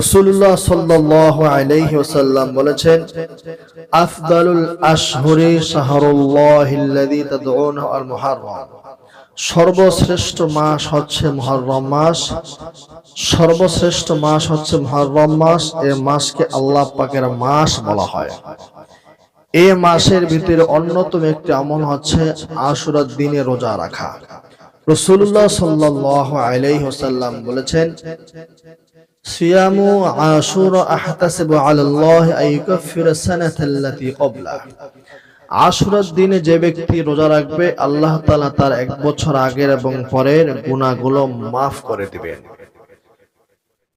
রসুল্লাহ সাল্লাহ আলাইহি ওয়াসাল্লাম বলেছেন, আফদালুল আশহুরি শাহরুল্লাহিল্লাযী তাদউনহু আল মুহাররম। সর্বশ্রেষ্ঠ মাস হচ্ছে মুহররম মাস। সর্বশ্রেষ্ঠ মাস হচ্ছে মুহররম মাস। এই মাসকে আল্লাহ পাকের মাস বলা হয়। এই মাসের ভিতরে অন্যতম একটি আমল হচ্ছে আশুরার দিনে রোজা রাখা। রসুল্লাহ সাল্লাহ আলাইহি ওয়াসাল্লাম বলেছেন, সিয়ামু আশুরা ক্বাবলা আশুরার দিনে যে ব্যক্তি রোজা রাখবে, আল্লাহ তাআলা তার এক বছর আগের এবং পরের গুনাহগুলো মাফ করে দিবেন।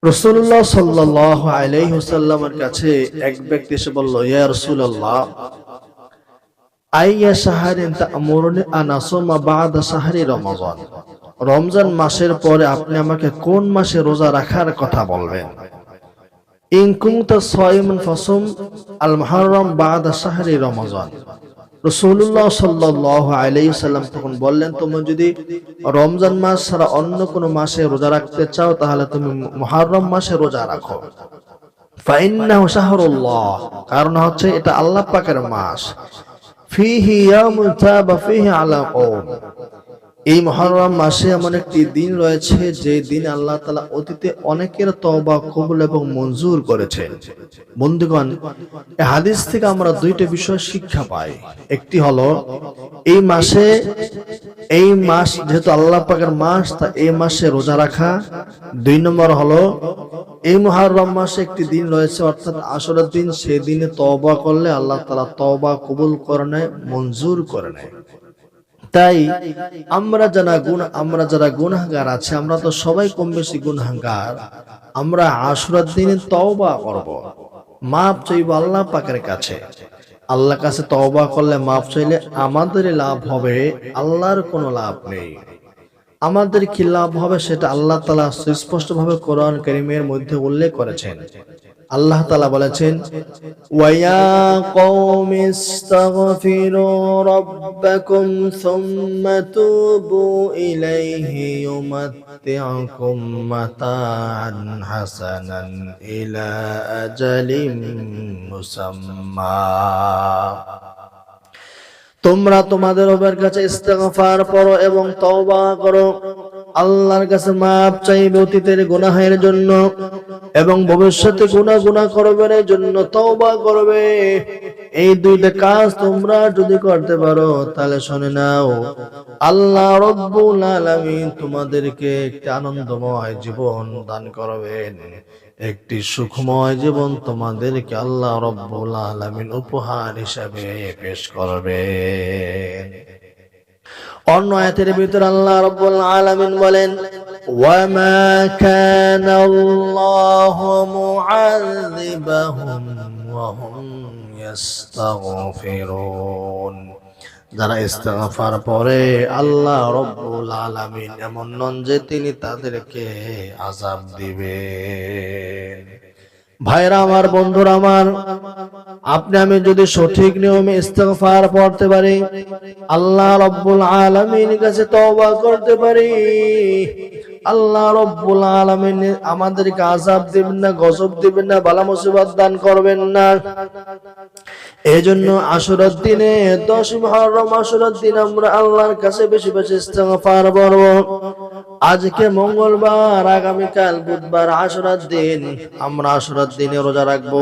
রসুল্লাহ সাল্লাহ আলাইহি ওয়াসাল্লামের কাছে এক ব্যক্তি এসে বলল, ইয়া রাসূলুল্লাহ আইয়া শাহরিন তা'মুরুনি আন আസുমা বা'দা রমজান মাসের পরে আপনি আমাকে কোন মাসে রোজা রাখার কথা বলবেন? আল সাল্লাম তখন বললেন তুমি যদি রমজান মাস ছাড়া অন্য কোন মাসে রোজা রাখতে চাও, তাহলে তুমি মুহররম মাসে রোজা রাখো। কারণ হচ্ছে এটা আল্লাহ পাকের মাস। ফিহি ইয়ামুন তাবা ফিহি আলা কওম এই মহরম মাসে এমন একটি দিন রয়েছে যে দিন আল্লাহ তালা অতীতে অনেকের তবা কবুল এবং মঞ্জুর করেছেন। বন্ধুগণ হাদিস থেকে আমরা দুইটা বিষয় শিক্ষা পাই। একটি হলো, এই মাসে, এই মাস যেহেতু আল্লাহ পাকের মাস, তা এই মাসে রোজা রাখা। দুই নম্বর হলো, এই মহারম মাসে একটি দিন রয়েছে, অর্থাৎ আসরের দিন, সেই দিনে তওবা করলে আল্লাহ তালা তওবা কবুল করে নেয়, মঞ্জুর করে নেয়। তাই আমরা যারা গুণ আমরা যারা গুনাহগার আছে, আমরা তো সবাই কম বেশি গুনাহগার। আমরা আশুরার দিনে তওবা করব। মাপ চাইব আল্লাহ পাকের কাছে। আল্লাহ কাছে তওবা করলে মাপ চাইলে আমাদের লাভ হবে, আল্লাহর কোনো লাভ নেই। আমাদের কি লাভ হবে সেটা আল্লাহ তালা সুস্পষ্ট ভাবে কোরআন করিমের মধ্যে উল্লেখ করেছেন। আল্লাহ তালা বলেছেন ওয়া তোমরা তোমাদের রবের কাছে ইস্তেগফার করো এবং তওবা করো। আল্লাহর কাছে মাপ চাইবে অতীতের গুনাহের জন্য এবং ভবিষ্যতে গুনাহ গুনাহ করবেন এই জন্য তওবা করবে। এই দুইটা কাজ তোমরা যদি করতে পারো, তাহলে শুনে নাও, আল্লাহ রব্বুল আলামিন তোমাদেরকে একটি আনন্দময় জীবন দান করবেন। একটি সুখময় জীবন তোমাদেরকে আল্লাহ রব্বুল আলামিন উপহার হিসাবে পেশ করবেন অন্য আয়াতের ভিতর আল্লাহ রব্বুল আলামিন বলেন হুম ইস্তাগফিরুন যারা ইস্তফার পরে আল্লাহ রব্বুল আলামিন এমন নন যে তিনি তাদেরকে আজাব দিবেন। ভাইরা আমার, বন্ধুরা আমার আপনি আমি যদি সঠিক নিয়মে ইস্তেগফার পড়তে পারি, আল্লাহ রব্বুল আলামিন কাছে তওবা করতে পারি। আল্লাহ রব্বুল আলামিন আমাদেরকে আযাব দিবেন না, গজব দিবেন না, বালা মুসিবত দান করবেন না। এই জন্য আশুরার দিনে, দশ মুহররম আশুরার দিন আমরা আল্লাহর কাছে বেশি বেশি ইস্তেগফার করব আজকে মঙ্গলবার, আগামীকাল বুধবার আশুরার দিন, আমরা আশুরার দিনে রোজা রাখব।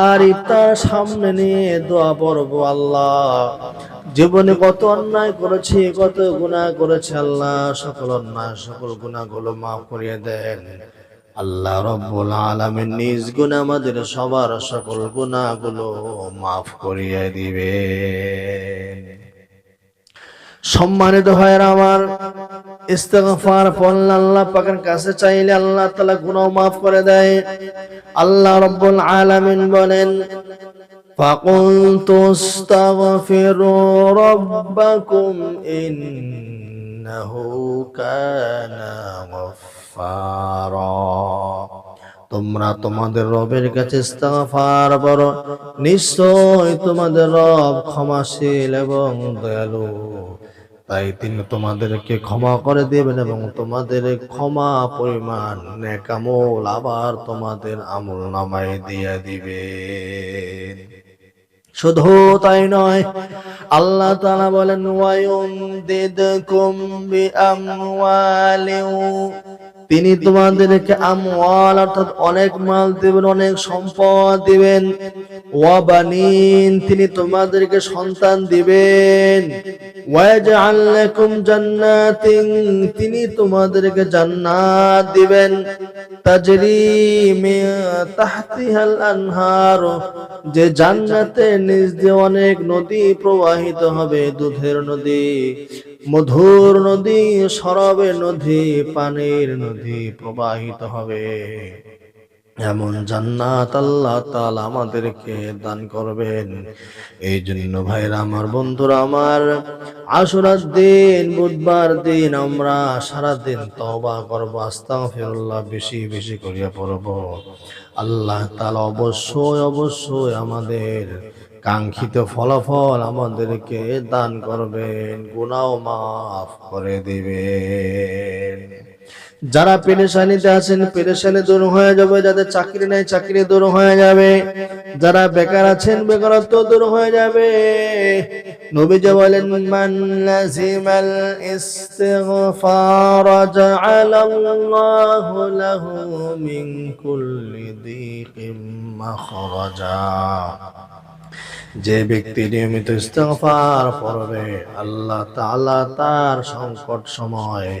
আর ইফতার সামনে নিয়ে দোয়া পড়ব আল্লাহ। জীবনে কত অন্যায় করেছি, কত গুনাহ করেছি আল্লাহ, সকল অন্যায়, সকল গুনাহগুলো মাফ করিয়ে দেন। আল্লাহ রব্বুল আলামিন নিজ গুণ আমাদের সবার সকল গুনাহগুলো মাফ করিয়ে দিবে সম্মানিত ভাইয়ের আমার ইস্তেগফার পড়লে আল্লাহ পাকের কাছে চাইলে আল্লাহ তাআলা গুনাহ মাফ করে দেয় আল্লাহ রব্বুল আলামিন বলেন فقلت استغفروا ربكم إنه كان غفارا তোমরা তোমাদের রবের কাছে ইস্তেগফার করো নিশ্চয় তোমাদের রব ক্ষমাশীল এবং দয়ালু তাই তিনি তোমাদেরকে ক্ষমা করে দেবেন এবং তোমাদের ক্ষমা, পরিমাণ আবার তোমাদের আমল নামায় দিয়ে দিবেন শুধু তাই নয়, আল্লাহ তাআলা বলেন তিনি তোমাদেরকে আমওয়াল অর্থাৎ অনেক মাল দিবেন, অনেক সম্পদ দিবেন। ওয়াবানিন, তিনি তোমাদেরকে সন্তান দিবেন। ওয়াজআল লাকুম জান্নাতিন, তিনি তোমাদেরকে জান্নাত দিবেন। তাজরি মিন তাহতিহাল আনহার, যে জান্নাতে নিজ দিয়ে অনেক নদী প্রবাহিত হবে, দুধের নদী, মধুর নদী সরবে নদী, পানির নদী প্রবাহিত হবে। এমন জান্নাত আল্লাহ তাআলা আমাদেরকে দান করবেন। এই জন্য ভাইরা আমার, বন্ধুরা আমার, আশুরার দিন, বুধবার দিন আমরা সারা দিন তওবা করব, আস্তাগফিরুল্লাহ বেশি বেশি করিয়া পড়ব। আল্লাহ তাআলা অবশ্যই অবশ্যই আমাদের কাঙ্ক্ষিত ফলাফল আমাদেরকে দান করবেন গুনাও মাফ করে দিবেন। যারা পেরেশানিতে আছেন, পেরেশানি দূর হয়ে যাবে। যাদের চাকরি নাই, চাকরি দূর হয়ে যাবে। যারা বেকার আছেন, বেকারত্ব দূর হয়ে যাবে। নবীজি বলেন, মান লাজিমাল ইস্তিগফার জাআলাল্লাহু লাহু মিন কুল্লি দিকিম মাখরাজা। যে ব্যক্তি নিয়মিত ইস্তেগফার পড়বে, আল্লাহ তাআলা তার সংকট সময়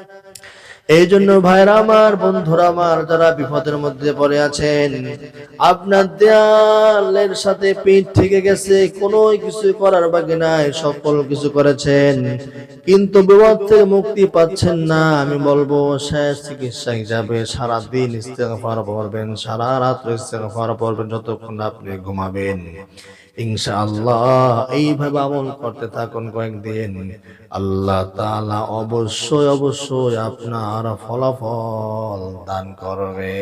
এই জন্য ভাইরা আমার, বন্ধুরা আমার, যারা বিপদের মধ্যে পড়ে আছেন, আপনার দেয়ালের সাথে পিঠ থেকে গেছে কোনো কিছু করার বাকি নাই, সকল কিছু করেছেন। কিন্তু বিপদ থেকে মুক্তি পাচ্ছেন না, আমি বলব, শেষ চিকিৎসা হিসাবে সারা দিন ইস্তেগফার পড়বেন, সারা রাত্র ইস্তেগফার পড়বেন, যতক্ষণ আপনি ঘুমাবেন। ইনশাআল্লাহ এইভাবে আমল করতে থাকুন কয়েকদিন। আল্লাহ তাআলা অবশ্যই অবশ্যই আপনার ফলাফল দান করবে